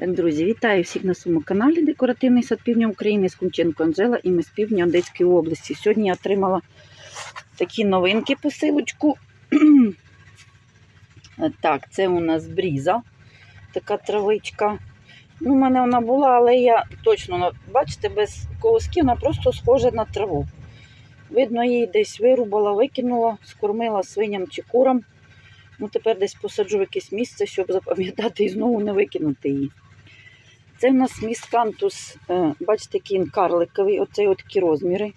Друзі, вітаю всіх на своєму каналі Декоративний сад Півдня України з Кунченко Анжела і ми з півдня Одеської області. Сьогодні я отримала такі новинки посилочку. так, це у нас бріза, така травичка. Ну, у мене вона була, але я точно, бачите, без колосків вона просто схожа на траву. Видно, її десь вирубала, викинула, скормила свиням чи курам. Ну, тепер десь посаджу в якесь місце, щоб запам'ятати і знову не викинути її. Це в нас міскантус, е, бачите, він карликовий, оцей от такі розміри.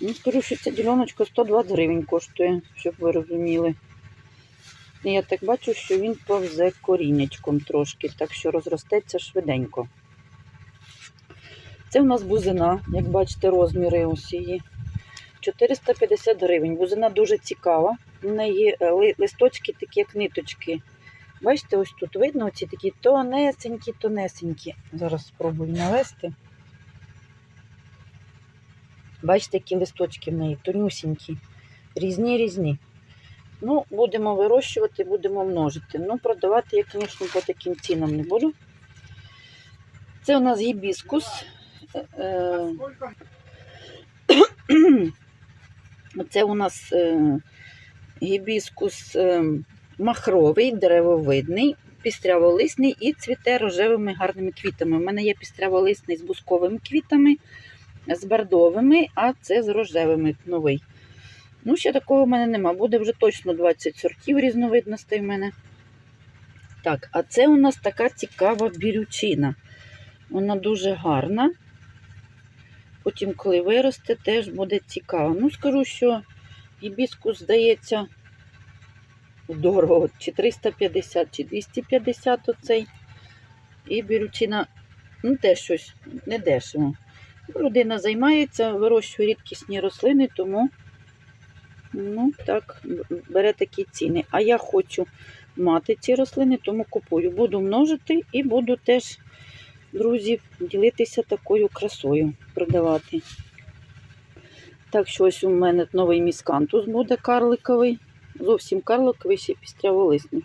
Ну, скажу, що ця діляночка 120 гривень коштує, щоб ви розуміли. І я так бачу, що він повзе коріннячком трошки, так що розростеться швиденько. Це в нас бузина, як бачите, розміри ось її. 450 гривень. Бузина дуже цікава. У неї е, листочки такі, як ниточки. Бачите, ось тут видно ці такі тонесенькі, тонесенькі. Зараз спробую навести. Бачите, які листочки в неї, тонюсінькі, різні різні. Ну, будемо вирощувати, будемо множити. Ну, продавати я, звісно, по таким цінам не буду. Це у нас гібіскус. Е, е, Це у нас е, гібіскус е, махровий, деревовидний, пістряволисний і цвіте рожевими гарними квітами. У мене є пістряволисний з бусковими квітами, з бордовими, а це з рожевими новий. Ну, ще такого в мене нема. Буде вже точно 20 сортів різновидностей в мене. Так, а це у нас така цікава бірючина. Вона дуже гарна. Потім, коли виросте, теж буде цікаво. Ну, скажу, що гібіскус, здається, дорого, чи 350, чи 250 оцей. І бірючина, ну, теж щось не дешево. Людина займається, вирощує рідкісні рослини, тому ну, так, бере такі ціни. А я хочу мати ці рослини, тому купую. Буду множити і буду теж, друзі, ділитися такою красою, продавати. Так що ось у мене новий міскантус буде карликовий. Зовсім карликовий, ще пістряволисний.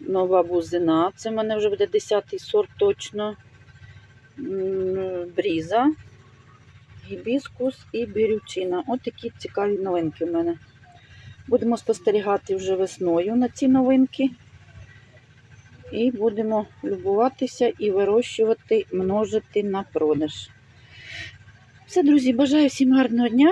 Нова бузина. Це в мене вже буде 10-й сорт точно. Бріза, гібіскус і бірючина. Ось такі цікаві новинки в мене. Будемо спостерігати вже весною на ці новинки. І будемо любуватися і вирощувати, множити на продаж. Все, друзі, бажаю всім гарного дня.